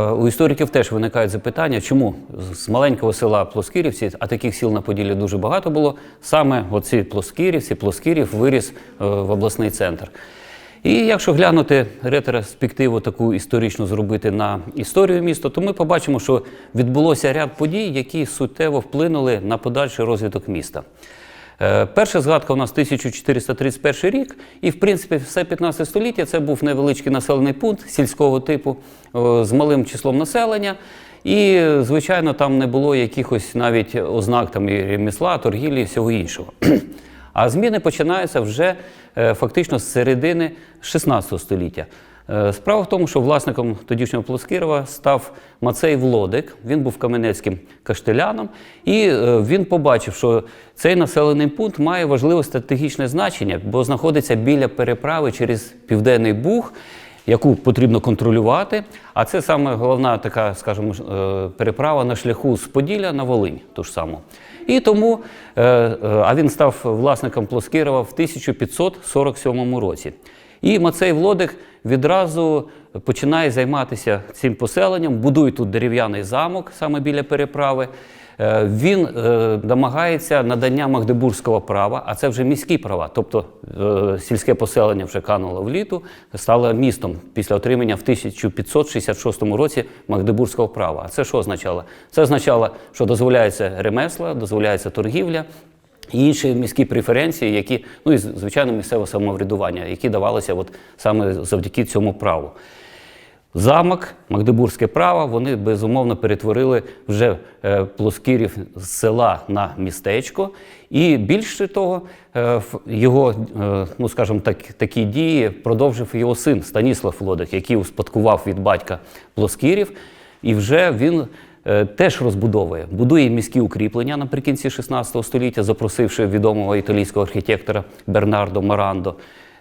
Е, У істориків теж виникають запитання, чому з маленького села Плоскірівці, а таких сіл на Поділлі дуже багато було, саме оці Плоскірівці, Плоскірів виріс е, в обласний центр. І якщо глянути ретроспективу таку історичну зробити на історію міста, то ми побачимо, що відбулося ряд подій, які суттєво вплинули на подальший розвиток міста. Е, Перша згадка у нас 1431 рік, і в принципі все 15 століття це був невеличкий населений пункт сільського типу з малим числом населення. І, звичайно, там не було якихось навіть ознак там і ремісла, торгівлі і всього іншого. А зміни починаються вже е, фактично з середини 16 століття. Е, Справа в тому, що власником тодішнього Плоскирова став Мацей Влодик. Він був каменецьким каштеляном, і е, він побачив, що цей населений пункт має важливе стратегічне значення, бо знаходиться біля переправи через Південний Буг, яку потрібно контролювати. А це саме головна така, скажімо, е, переправа на шляху з Поділля на Волинь, ту ж саму. І тому, а він став власником Плоскирова в 1547 році. І Мацей Влодик відразу починає займатися цим поселенням, будує тут дерев'яний замок саме біля переправи. Е, Він е, домагається надання магдебурзького права, а це вже міські права. Тобто е, сільське поселення вже кануло в літу, стало містом після отримання в 1566 році магдебурзького права. А це що означало? Це означало, що дозволяється ремесла, дозволяється торгівля. І інші міські преференції, які, ну і звичайно, місцеве самоврядування, які давалися от саме завдяки цьому праву. Замок, Магдебурзьке право, вони безумовно перетворили вже е, плоскірів з села на містечко. І більше того, е, його, е, ну скажімо так, такі дії продовжив його син Станіслав Лодик, який успадкував від батька плоскірів. І вже він теж розбудовує, будує міські укріплення наприкінці 16 століття, запросивши відомого італійського архітектора Бернардо Марандо.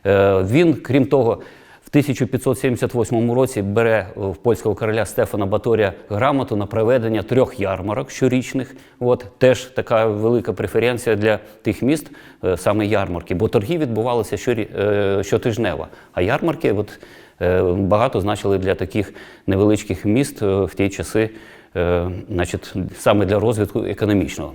Е, Він, крім того, в 1578 році бере в польського короля Стефана Баторія грамоту на проведення трьох ярмарок щорічних. От теж така велика преференція для тих міст, е, саме ярмарки, бо торги відбувалися е, щотижнево. А ярмарки от, е, багато значили для таких невеличких міст е, в ті часи, е, значить, саме для розвитку економічного.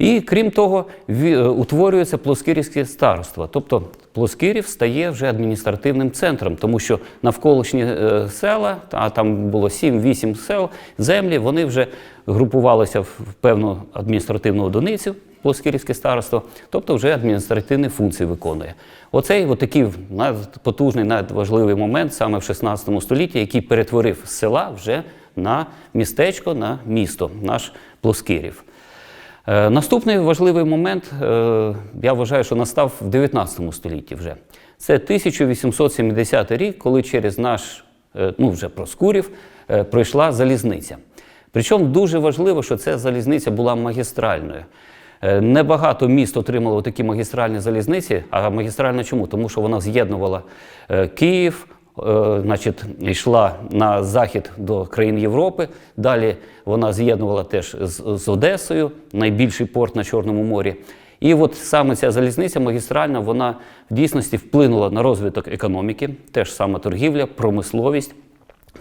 І крім того, е, утворюється Плоскирівське староство. Тобто Плоскирів стає вже адміністративним центром, тому що навколишні е, села, а там було 7-8 сел, землі, вони вже групувалися в певну адміністративну одиницю. Плоскирівське староство, тобто вже адміністративні функції виконує. Оцей от такий надпотужний, надважливий момент саме в 16 столітті, який перетворив села вже на містечко, на місто, наш Плоскирів. Е, Наступний важливий момент, е, я вважаю, що настав в 19 столітті вже. Це 1870 рік, коли через наш, е, ну вже Проскурів, пройшла залізниця. Причому дуже важливо, що ця залізниця була магістральною. Небагато міст отримало такі магістральні залізниці. А магістральна чому? Тому що вона з'єднувала Київ, значить, йшла на захід до країн Європи. Далі вона з'єднувала теж з, з Одесою, найбільший порт на Чорному морі. І от саме ця залізниця магістральна, вона в дійсності вплинула на розвиток економіки, теж саме торгівля, промисловість.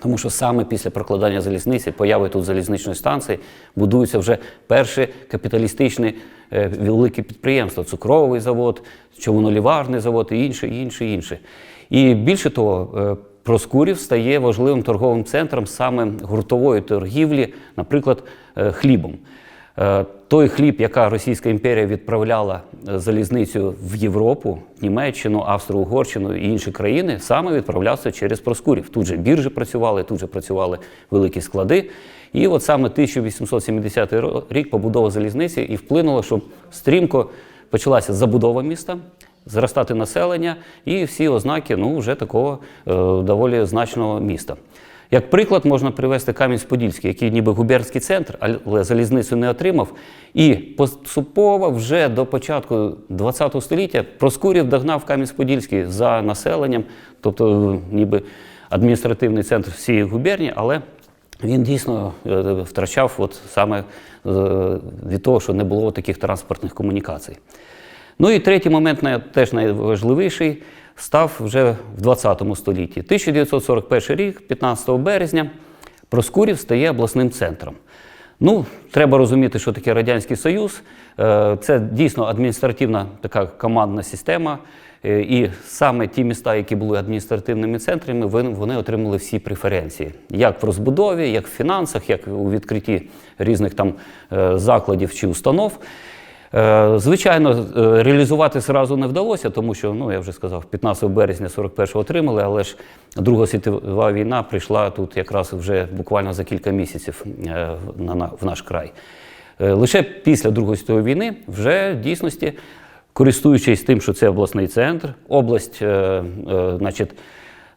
Тому що саме після прокладання залізниці, появи тут залізничної станції, будуються вже перші капіталістичні е, великі підприємства: цукровий завод, човноліварний завод і інше, інше, інше. І більше того, е, Проскурів стає важливим торговим центром саме гуртової торгівлі, наприклад, е, хлібом. Е, Той хліб, яка Російська імперія відправляла залізницею в Європу, Німеччину, Австро-Угорщину і інші країни, саме відправлявся через Проскурів. Тут же біржі працювали, тут же працювали великі склади. І от саме 1870 ро- рік побудова залізниці і вплинуло, що стрімко почалася забудова міста, зростати населення і всі ознаки ну, вже такого е, доволі значного міста. Як приклад можна привести Кам'янець-Подільський, який ніби губернський центр, але залізницю не отримав. І поступово вже до початку ХХ століття Проскурів догнав Кам'янець-Подільський за населенням, тобто ніби адміністративний центр всієї губернії, але він дійсно е, втрачав от саме е, від того, що не було таких транспортних комунікацій. Ну і третій момент, теж найважливіший, став вже в 20 столітті. 1941 рік, 15 березня, Проскурів стає обласним центром. Ну, треба розуміти, що таке Радянський Союз. Е, Це дійсно адміністративна така командна система. Е, І саме ті міста, які були адміністративними центрами, вони- отримали всі преференції, як в розбудові, як в фінансах, як у відкритті різних там е, закладів чи установ. Е, Звичайно, е, реалізувати зразу не вдалося, тому що, ну я вже сказав, 15 березня 41-го отримали, але ж Друга світова війна прийшла тут якраз вже буквально за кілька місяців е, в наш край. Лише після Другої світової війни вже в дійсності, користуючись тим, що це обласний центр, область, значить,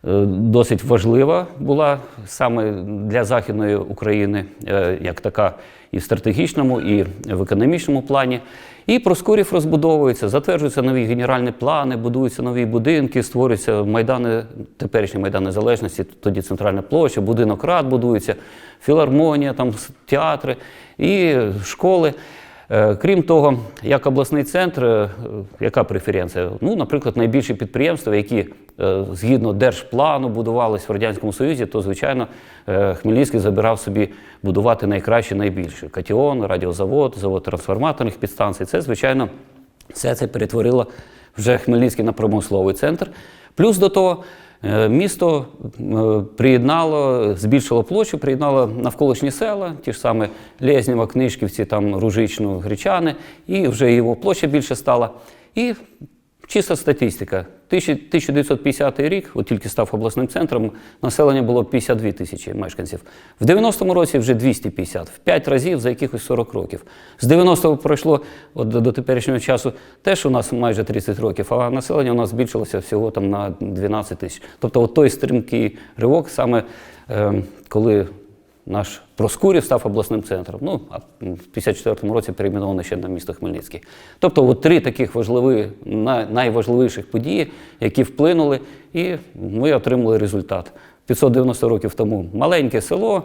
досить важлива була саме для Західної України, е, як така і в стратегічному, і в економічному плані. І Проскурів розбудовується, затверджуються нові генеральні плани, будуються нові будинки, створюються майдани, теперішні майдани незалежності, тоді центральна площа, будинок рад будується, філармонія, там театри і школи. Е, Крім того, як обласний центр, е, яка преференція? Ну, наприклад, найбільші підприємства, які е, згідно держплану будувались в Радянському Союзі, то, звичайно, Хмельницький забирав собі будувати найкраще, найбільше. Катіон, радіозавод, завод трансформаторних підстанцій. Це, звичайно, все це перетворило вже Хмельницький на промисловий центр. Плюс до того, місто е, приєднало, збільшило площу, приєднало навколишні села, ті ж саме Лєзнєва, Книжківці, там Ружичну, Гречани, і вже його площа більше стала. І чиста статистика. 1950 рік, от тільки став обласним центром, населення було 52 тисячі мешканців. В 90-му році вже 250, в 5 разів за якихось 40 років. З 90-го пройшло от до, теперішнього часу теж у нас майже 30 років, а населення у нас збільшилося всього там на 12 тисяч. Тобто от той стрімкий ривок, саме е, коли наш Проскурів став обласним центром. Ну, а в 54-му році перейменований ще на місто Хмельницький. Тобто, от три таких важливі, найважливіших події, які вплинули, і ми отримали результат. 590 років тому маленьке село,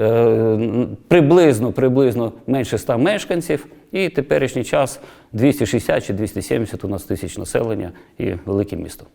е, приблизно, приблизно менше 100 мешканців, і теперішній час 260 чи 270 у нас тисяч населення і велике місто.